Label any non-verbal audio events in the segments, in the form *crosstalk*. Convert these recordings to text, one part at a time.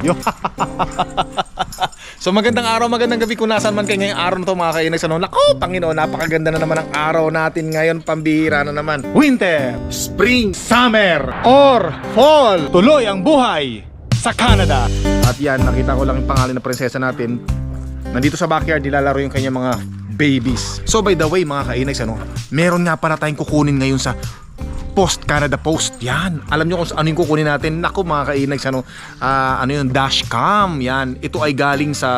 Yo. so magandang araw, magandang gabi kung nasaan man kayo ngayong araw na to mga kainags. Ano? Nako, Panginoon, napakaganda na naman ang araw natin ngayon. Pambihira na naman. Winter, Spring, Summer, or Fall. Tuloy ang buhay sa Canada. At yan, nakita ko lang yung pangalan ng prinsesa natin. Nandito sa backyard, nilalaro yung kanyang mga babies. So by the way mga kainags, ano, meron nga pala tayong kukunin ngayon sa Post Canada Post. Yan. Alam niyo kung ano yung kukunin natin. Naku mga kainags ano, ah, ano yung dashcam. Yan. Ito ay galing sa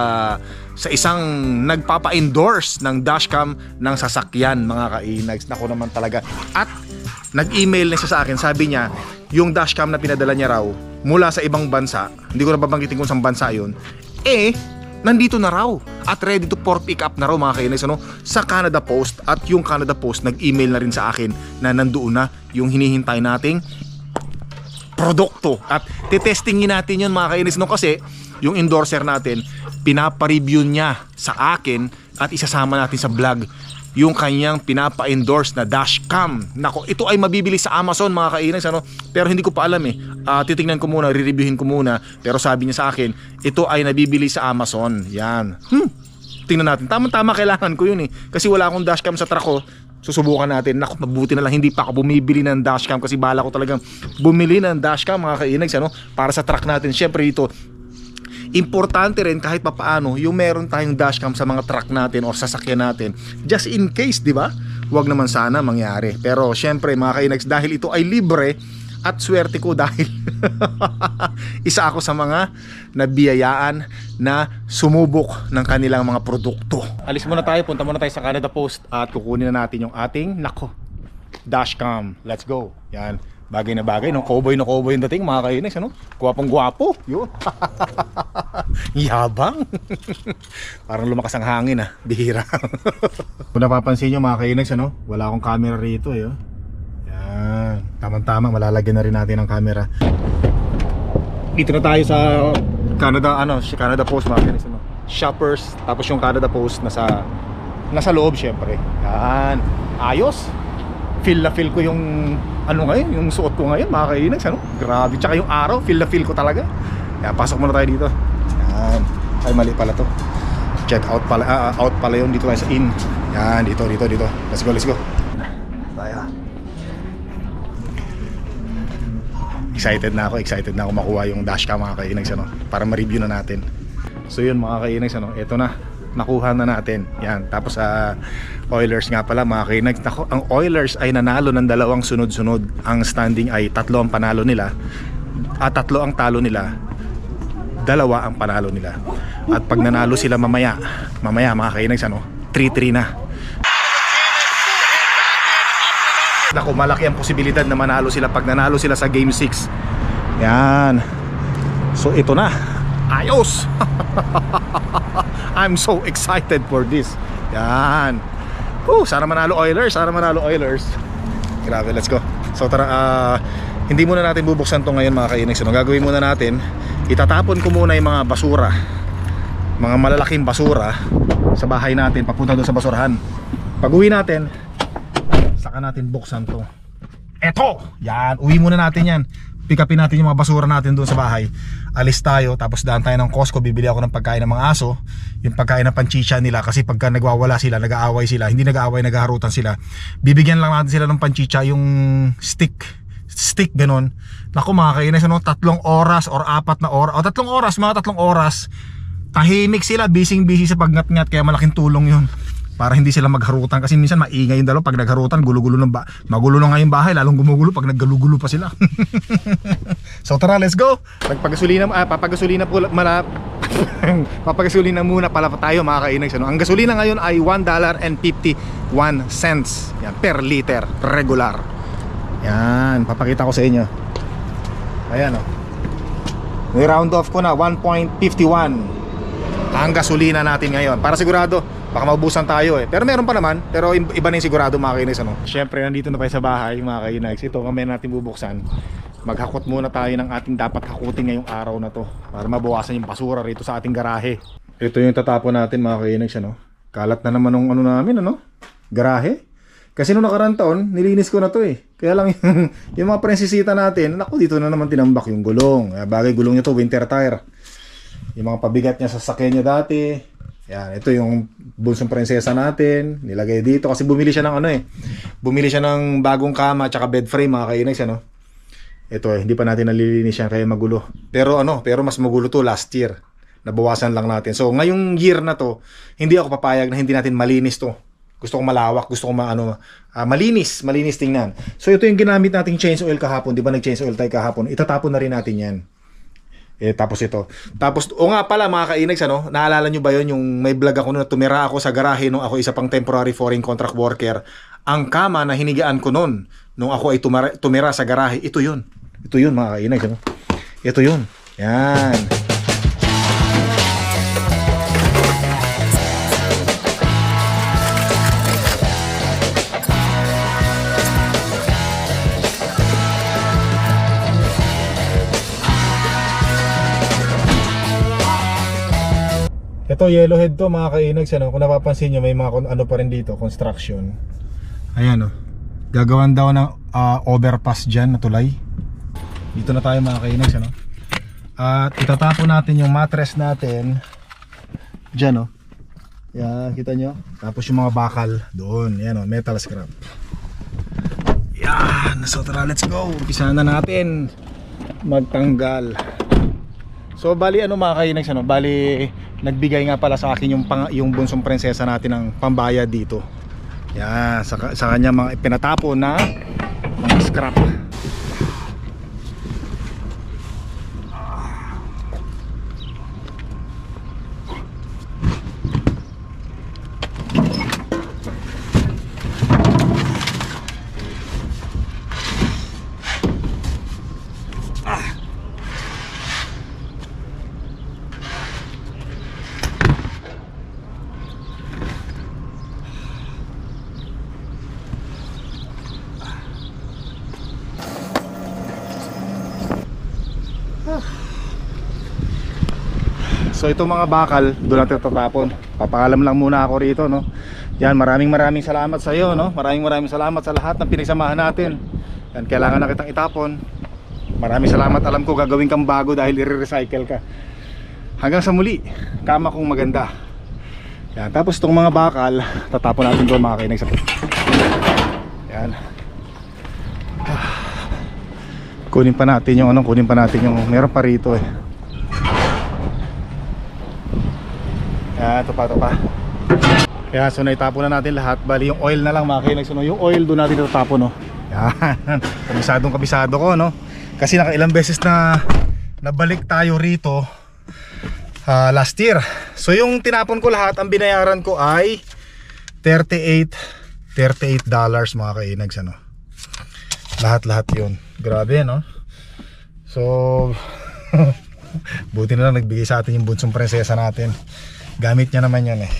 sa isang nagpapa-endorse ng dashcam ng sasakyan mga kainags. Naku naman talaga. At nag-email na siya sa akin. Sabi niya, yung dashcam na pinadala niya raw mula sa ibang bansa, hindi ko na babanggitin kung saan bansa yun, eh, nandito na raw at ready to for pick up na raw mga kainis ano, sa Canada Post. At yung Canada Post nag-email na rin sa akin na nandoon na yung hinihintay nating produkto. At titestingin natin yun mga kainis no? Kasi yung endorser natin pinapa-review niya sa akin at isasama natin sa vlog yung kanyang pinapa-endorse na dashcam. Nako, ito ay mabibili sa Amazon mga kainis ano, pero hindi ko pa alam eh. Ah, titingnan ko muna, re-reviewin ko muna, pero sabi niya sa akin, ito ay nabibili sa Amazon. Yan. Hmm. Tingnan natin. Tama-tama kailangan ko yun eh. Kasi wala akong dashcam sa truck ko. Susubukan natin. Naku, mabuti na lang hindi pa ako bumibili ng dashcam kasi bala ko talagang bumili ng dashcam mga kainags ano, para sa truck natin. Syempre dito, importante rin kahit papaano yung meron tayong dashcam sa mga truck natin o sasakyan natin just in case di ba wag naman sana mangyari pero syempre mga kainags dahil ito ay libre at swerte ko dahil *laughs* isa ako sa mga nabiyayaan na sumubok ng kanilang mga produkto. Alis muna tayo, punta muna tayo sa Canada Post at kukunin na natin yung ating nako dashcam. Let's go. Yan. Bagay na bagay, no? Cowboy na cowboy yung dating, mga kainis, ano? Gwapong gwapo. Yun. *laughs* Yabang. *laughs* Parang lumakas ang hangin, ah. Bihira. *laughs* Kung napapansin nyo, mga kainis, ano? Wala akong camera rito, eh. oh. Yan. Tamang-tama, malalagyan na rin natin ang camera. Dito na tayo sa Canada, ano, si Canada Post, mga kainis, ano? Shoppers, tapos yung Canada Post nasa nasa loob syempre. Yan. Ayos feel na feel ko yung ano ngayon, yung suot ko ngayon, mga kainags, ano? Grabe, tsaka yung araw, feel na feel ko talaga. Kaya pasok muna tayo dito. Yan. Ay, mali pala to. Check out pala, ah, out pala yun dito tayo sa in. Yan, dito, dito, dito. Let's go, let's go. Tayo. Excited na ako, excited na ako makuha yung dashcam mga kainags, ano? Para ma-review na natin. So yun mga kainags, ano? Ito na nakuha na natin. Yan. Tapos sa uh, Oilers nga pala mga kainag. Nako, ang Oilers ay nanalo ng dalawang sunod-sunod. Ang standing ay tatlo ang panalo nila. At tatlo ang talo nila. Dalawa ang panalo nila. At pag nanalo sila mamaya, mamaya mga kainag, ano, 3-3 na. Naku, malaki ang posibilidad na manalo sila pag nanalo sila sa game 6. Yan. So ito na. Ayos! *laughs* I'm so excited for this. Yan. Oh, sana manalo Oilers, sana manalo Oilers. Grabe, let's go. So tara, ah, hindi muna natin bubuksan to ngayon mga kainags. Ano gagawin muna natin? Itatapon ko muna yung mga basura. Mga malalaking basura sa bahay natin papunta doon sa basurahan. Pag uwi natin, saka natin buksan to. Eto! Yan, uwi muna natin yan pick upin natin yung mga basura natin doon sa bahay. Alis tayo tapos daan tayo ng Costco bibili ako ng pagkain ng mga aso yung pagkain ng panchicha nila. Kasi pagka nagwawala sila nag-aaway sila hindi nag-aaway naghaharutan sila. Bibigyan lang natin sila ng panchicha yung stick. Stick ganon naku mga kainis ano tatlong oras or apat na oras o tatlong oras mga tatlong oras. Tahimik sila busy busy sa pagngat-ngat kaya malaking tulong yun para hindi sila magharutan. Kasi minsan maingay yung dalawa. Pag nagharutan gulo-gulo ng ba magulo na nga yung bahay lalong gumugulo pag naggalugulo pa sila. *laughs* So tara let's go. Magpagasolina ah, papagasolina po mala *laughs* papagasolina muna pala tayo mga kainags ano? ang gasolina ngayon ay $1.51 cents. Yan, per liter regular. Yan papakita ko sa inyo. Ayan oh. May round off ko na 1.51 ang gasolina natin ngayon. Para sigurado baka maubusan tayo eh pero meron pa naman pero iba na yung sigurado mga kainis ano syempre nandito na tayo sa bahay mga kainis ito mamaya natin bubuksan maghakot muna tayo ng ating dapat hakutin ngayong araw na to para mabawasan yung basura rito sa ating garahe ito yung tatapon natin mga kainis ano kalat na naman ng ano namin ano garahe Kasi nung nakarang taon, nilinis ko na to eh. Kaya lang *laughs* yung, yung mga prensesita natin, naku, dito na naman tinambak yung gulong. Bagay gulong niya to, winter tire. Yung mga pabigat niya sa sakyan niya dati. Yan, ito yung bunsong prinsesa natin. Nilagay dito kasi bumili siya ng ano eh. Bumili siya ng bagong kama at bed frame mga kainags ano. Ito eh, hindi pa natin nalilinis yan kaya magulo. Pero ano, pero mas magulo to last year. Nabawasan lang natin. So ngayong year na to, hindi ako papayag na hindi natin malinis to. Gusto ko malawak, gusto ko ma, ano, ah, malinis, malinis tingnan. So ito yung ginamit nating change oil kahapon, 'di ba? Nag-change oil tayo kahapon. Itatapon na rin natin 'yan. Eh, tapos ito. Tapos, o nga pala mga kainags, ano, naalala nyo ba yon yung may vlog ako na tumira ako sa garahe nung ako isa pang temporary foreign contract worker. Ang kama na hinigaan ko noon, nung ako ay tumira, tumira sa garahe, ito yun. Ito yun mga kainags, ano. Ito yun. Yan. Ito yellowhead to mga kainags ano. Kung napapansin nyo may mga ano pa rin dito, construction. Ayan oh. Gagawan daw ng ah, overpass dyan na tulay. Dito na tayo mga kainags ano. At itatapon natin yung mattress natin dyan oh. Yan, kita nyo? Tapos yung mga bakal doon. Yan oh, metal scrap. Yan, so tara, let's go. Umpisa na natin magtanggal. So bali ano mga kainags ano, bali nagbigay nga pala sa akin yung pang, yung bunsong prinsesa natin ng pambayad dito. Yan, sa, sa kanya mga pinatapo na mga scrap. So itong mga bakal, doon natin tatapon. Papaalam lang muna ako rito, no. Yan, maraming maraming salamat sa iyo, no. Maraming maraming salamat sa lahat ng pinagsamahan natin. Yan, kailangan na kitang itapon. Maraming salamat, alam ko gagawin kang bago dahil i-recycle ka. Hanggang sa muli, kama kong maganda. Yan, tapos itong mga bakal, tatapon natin doon mga kainig sa Yan. Kunin pa natin yung ano, kunin pa natin yung meron pa rito eh. Yan, ito pa, ito pa. Kaya so naitapon na natin lahat. Bali yung oil na lang mga kainex. No? Yung oil doon natin itatapon. No? Yan. *laughs* Kabisadong kabisado ko. No? Kasi nakailang beses na nabalik tayo rito ah, last year. So yung tinapon ko lahat, ang binayaran ko ay 38 38 dollars mga kainags ano. Lahat-lahat 'yun. Grabe no. So *laughs* buti na lang nagbigay sa atin yung bunsong prinsesa natin. Gamit niya naman yan eh.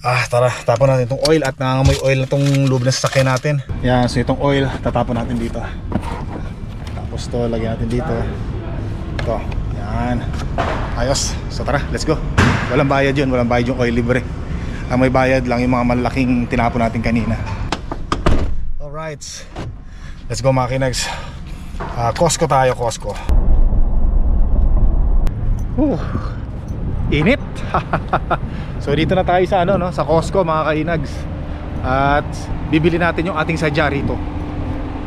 Ah, tara, tapon natin itong oil at nangangamoy oil na itong loob ng sasakyan natin. Yan, so itong oil, tatapon natin dito. Tapos to, lagyan natin dito. Ito, yan. Ayos. So tara, let's go. Walang bayad yun, walang bayad yung oil libre. Ang may bayad lang yung mga malalaking tinapon natin kanina. Alright. Let's go mga kinags. Ah, Costco tayo, Costco. Whew. Init. *laughs* so dito na tayo sa ano no, sa Costco mga kainags. At bibili natin yung ating sadya rito.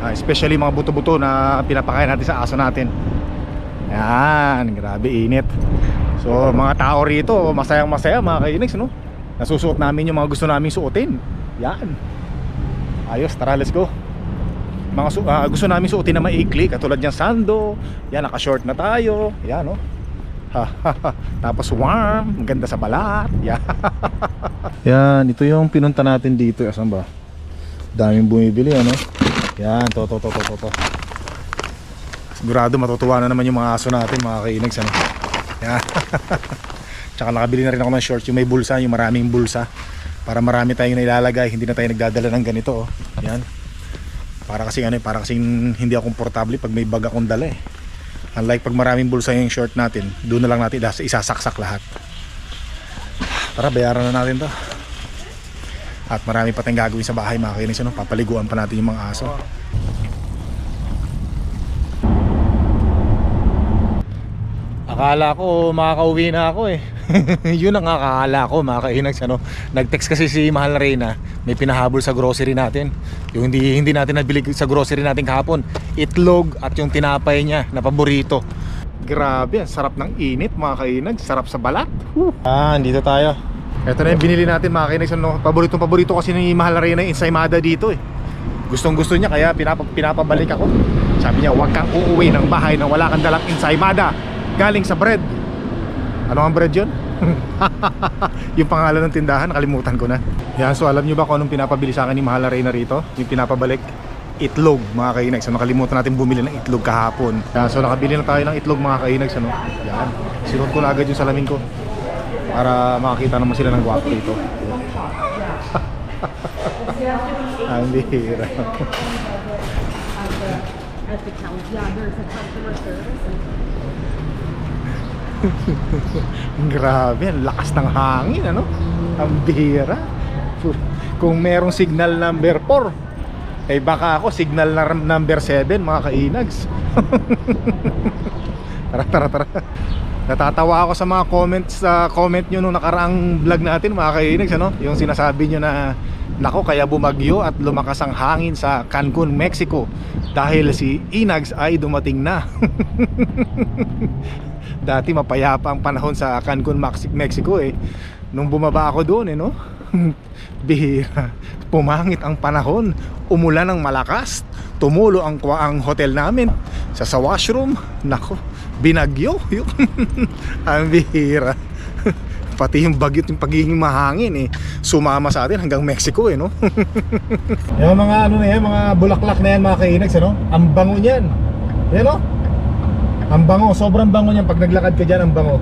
Ah, especially mga buto-buto na pinapakain natin sa aso natin. Yan, grabe init. So mga tao rito, masayang masaya mga kainags no. Nasusuot namin yung mga gusto naming suotin. Yan. Ayos, tara let's go. Mga ah, gusto namin suotin na maikli katulad ng sando. Yan, naka-short na tayo. Yan, no. *laughs* Tapos warm, ganda sa balat. Yan. *laughs* Yan, ito yung pinunta natin dito. Asan ba? Daming bumibili, ano? Yan, to, to, to, to, to, to. Sigurado matutuwa na naman yung mga aso natin, mga kainags, ano? Yan. *laughs* Tsaka nakabili na rin ako ng shorts, yung may bulsa, yung maraming bulsa. Para marami tayong nailalagay, hindi na tayo nagdadala ng ganito, oh. Yan. Para kasi ano, eh, para kasi hindi ako komportable pag may bag akong dala eh. Unlike pag maraming bulsa yung short natin, doon na lang natin isasaksak lahat. Tara, bayaran na natin to. At marami pa tayong gagawin sa bahay mga kainis. Ano? Papaliguan pa natin yung mga aso. Akala ko makakauwi na ako eh. *laughs* Yun ang akala ko mga kainags ano. Nag-text kasi si Mahal Reyna, may pinahabol sa grocery natin. Yung hindi hindi natin nabili sa grocery natin kahapon, itlog at yung tinapay niya na paborito. Grabe, ang sarap ng init mga kainags, sarap sa balat. Ah, dito tayo. Ito na yung binili natin mga kainags ano. Paboritong paborito kasi ni Mahal Reyna yung ensaymada dito eh. Gustong gusto niya kaya pinapa, pinapabalik ako. Sabi niya, huwag kang uuwi ng bahay nang wala kang dalang ensaymada galing sa bread. Ano ang bread yun? *laughs* yung pangalan ng tindahan, nakalimutan ko na. Yan, so alam nyo ba kung anong pinapabili sa akin ni Mahal Reyna rito? Yung pinapabalik? Itlog mga kainags. So nakalimutan natin bumili ng itlog kahapon. Yan, so nakabili na tayo ng itlog mga kainags. Ano? Yan. Sinod ko na agad yung salamin ko. Para makakita naman sila ng gwapo dito. *laughs* Ang bihira. at the. *laughs* Grabe, ang lakas ng hangin, ano? Ang bihira. Kung merong signal number 4, eh baka ako signal na number 7, mga kainags. *laughs* tara, tara, tara. Natatawa ako sa mga comments sa comment nyo nung nakaraang vlog natin mga kainags ano? Yung sinasabi nyo na Nako kaya bumagyo at lumakas ang hangin sa Cancun, Mexico Dahil si Inags ay dumating na *laughs* Dati mapayapa ang panahon sa Cancun, Mexico eh. Nung bumaba ako doon eh no? *laughs* Bihira. Pumangit ang panahon. Umulan ng malakas. Tumulo ang, ang hotel namin. Sa sa washroom. Nako Binagyo. *laughs* Yun. Ang bihira. *laughs* Pati yung bagyo yung pagiging mahangin eh. Sumama sa atin hanggang Mexico eh no? Yung mga ano na yan Mga bulaklak na yan mga kainags ano Ang bango niyan. Yan no Ang bango Sobrang bango niyan Pag naglakad ka dyan ang bango.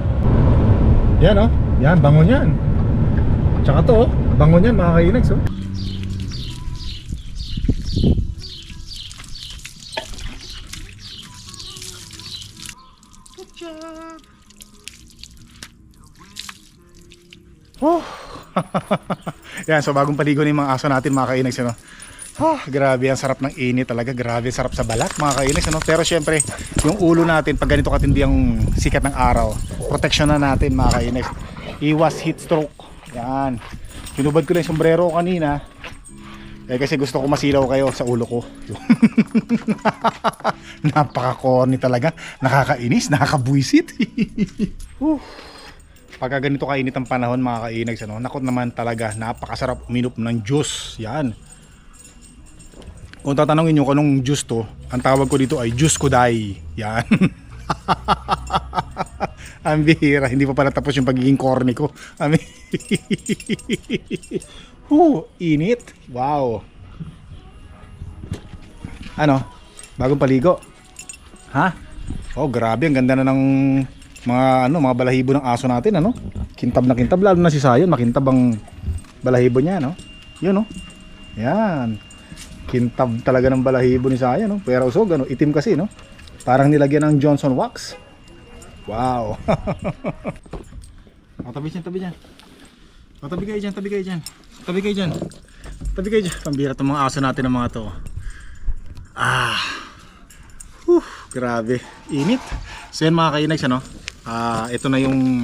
Yan no Yan bango niyan. Tsaka to oh. Bango niyan mga kainags oh. Oh. *laughs* Yan, so bagong paligo ng mga aso natin mga kainags ano. Oh, grabe ang sarap ng init talaga. Grabe sarap sa balat mga kainags ano. Pero syempre, yung ulo natin pag ganito katindi ang sikat ng araw, protection na natin mga kainags. Iwas heat stroke. Yan. Pinubad ko lang yung sombrero kanina. Eh kasi gusto ko masilaw kayo sa ulo ko. *laughs* Napaka-corny talaga. Nakakainis, nakakabuisit. *laughs* Whew pagka ganito kainit ang panahon mga kainags ano, nakot naman talaga napakasarap uminom ng juice yan kung tatanungin nyo kung anong juice to ang tawag ko dito ay juice kuday. Yan. *laughs* Ang bihira. Hindi pa pala tapos yung pagiging corny ko. Ami Huh, *laughs* init. Wow. Ano? Bagong paligo? Ha? Oh grabe. Ang ganda na ng mga ano mga balahibo ng aso natin ano? Kintab na kintab. Lalo na si Sayon. Makintab ang balahibo niya no? Yun no? Yan kintab talaga ng balahibo ni Sayon no? Pero usog ano itim kasi no? Parang nilagyan ng Johnson wax. Wow. *laughs* Oh, tabi dyan tabi dyan. Oh, tabi kayo dyan tabi kayo dyan. Tabi kayo dyan. Tabi kayo dyan. Pambira itong mga aso natin ng mga to. Ah. Whew, grabe. Init. So yan mga kainags ano. Ah, ito na yung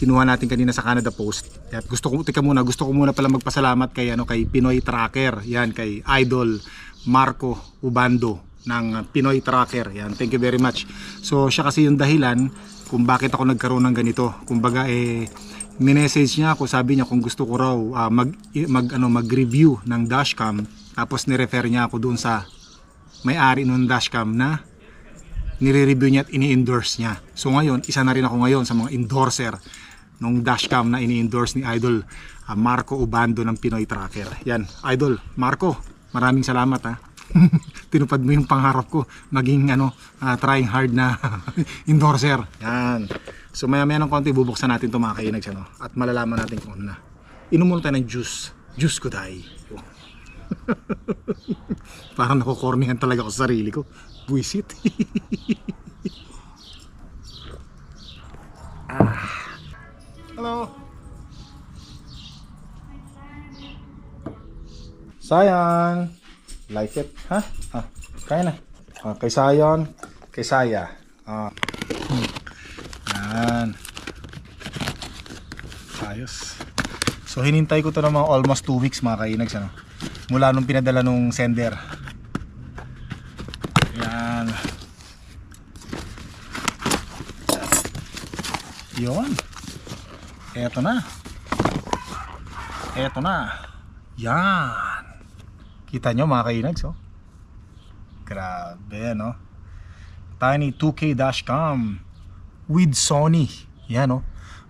kinuha natin kanina sa Canada Post. At gusto ko tika muna, gusto ko muna pala magpasalamat kay ano kay Pinoy Tracker. Yan kay Idol Marco Ubando ng Pinoy Tracker. Yan, thank you very much. So siya kasi yung dahilan kung bakit ako nagkaroon ng ganito. Kumbaga eh minessage niya ako, sabi niya kung gusto ko raw ah, mag, mag ano mag-review ng dashcam tapos ni-refer niya ako doon sa may-ari ng dashcam na nire-review niya at ini-endorse niya. So ngayon, isa na rin ako ngayon sa mga endorser ng dashcam na ini-endorse ni Idol ah, Marco Ubando ng Pinoy Tracker. Yan, Idol Marco, maraming salamat ha. *laughs* Tinupad mo yung pangarap ko maging ano, ah, trying hard na *laughs* endorser. Yan. So maya maya ng konti bubuksan natin itong mga kainags ano, at malalaman natin kung ano na. Inom muna tayo ng juice. Juice ko dahil. *laughs* Parang nakukornihan talaga ako sa sarili ko. Buisit. Hello. Sayang. Like it, ha? Ah, kaya na. Ah, kay Sayon, kay Saya. Ah. Hmm. Yan. Ayos. So hinintay ko to ng mga almost 2 weeks mga kainags ano. Mula nung pinadala nung sender. Yan. Yun. Eto na. Eto na. Yan. Kita nyo mga kainags oh. Grabe no. Tiny 2K dashcam with Sony. Yan oh.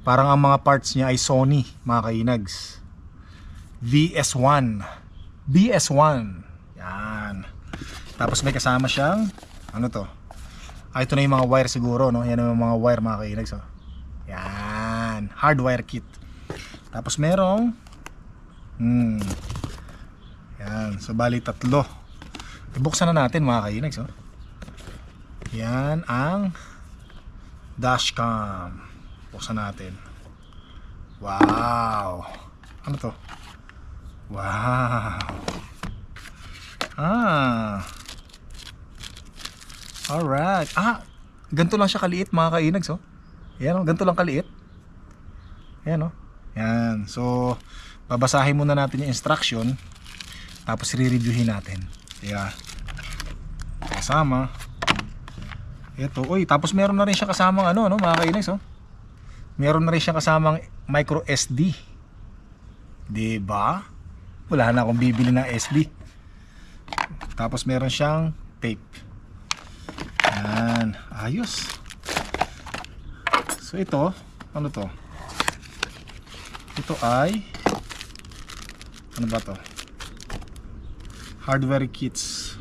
Parang ang mga parts niya ay Sony mga kainags. VS1. BS1. Yan. Tapos may kasama siyang ano to? Ah, ito na yung mga wire siguro, no? Yan yung mga wire mga kainags, oh. Yan. Hardwire kit. Tapos merong hmm. Yan. So, bali tatlo. Ibuksan na natin mga kainags, oh. Yan ang dashcam. Buksan natin. Wow. Ano to? Wow. Ah. Alright. Ah, ganito lang siya kaliit mga kainags, oh. Yan, oh, ganito lang kaliit. Yan, oh. Yan. So, babasahin muna natin yung instruction. Tapos, re-reviewin natin. Yeah. Kasama. Ito. Uy, tapos meron na rin siya kasamang ano, no, mga kainags, oh. Meron na rin siya kasamang micro SD. 'Di ba? Wala na akong bibili ng SD. Tapos meron siyang tape. Yan. Ayos. So ito, ano to? Ito ay ano ba to? Hardware kits.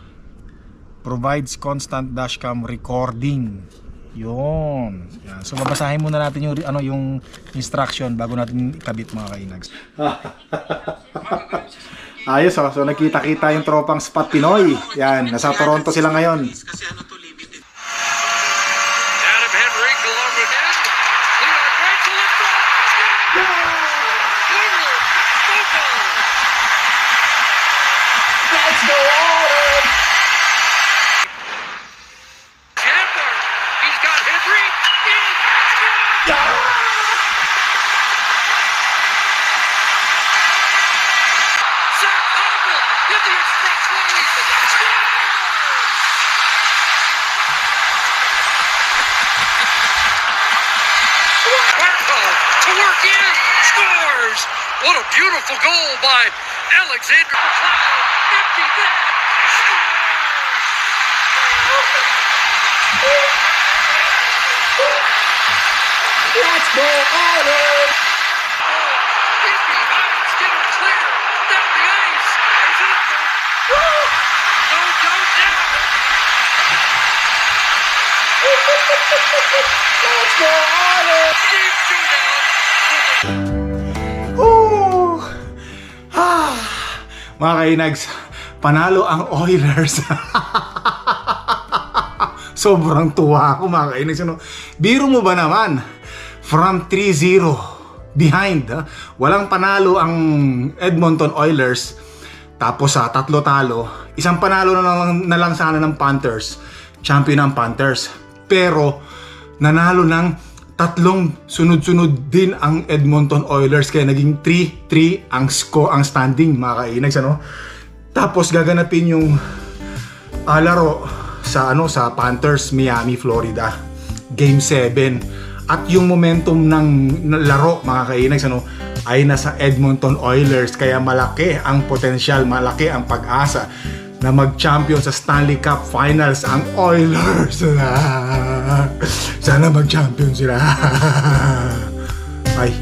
Provides constant dashcam recording. Yun. Yan. So babasahin muna natin yung ano yung instruction bago natin ikabit mga kainags. *laughs* Ayos oh. So nakita-kita yung tropang Spot Pinoy. Yan, nasa Toronto sila ngayon. What a beautiful goal by Alexander McLeod. Empty! Let's go Autumn! In behind, Skinner Mga kainags, panalo ang Oilers. *laughs* Sobrang tuwa ako mga kainags. Ano? Biro mo ba naman? From 3-0 behind, ha? walang panalo ang Edmonton Oilers. Tapos sa tatlo talo, isang panalo na lang, na lang sana ng Panthers. Champion ang Panthers. Pero nanalo ng tatlong sunod-sunod din ang Edmonton Oilers kaya naging 3-3 ang score ang standing mga kainags ano. Tapos gaganapin yung ah, laro sa ano sa Panthers Miami, Florida. Game 7. At yung momentum ng laro mga kainags ano ay nasa Edmonton Oilers kaya malaki ang potensyal, malaki ang pag-asa na mag-champion sa Stanley Cup Finals ang Oilers. *laughs* *laughs* Sana mag-champion sila. *laughs* Ay,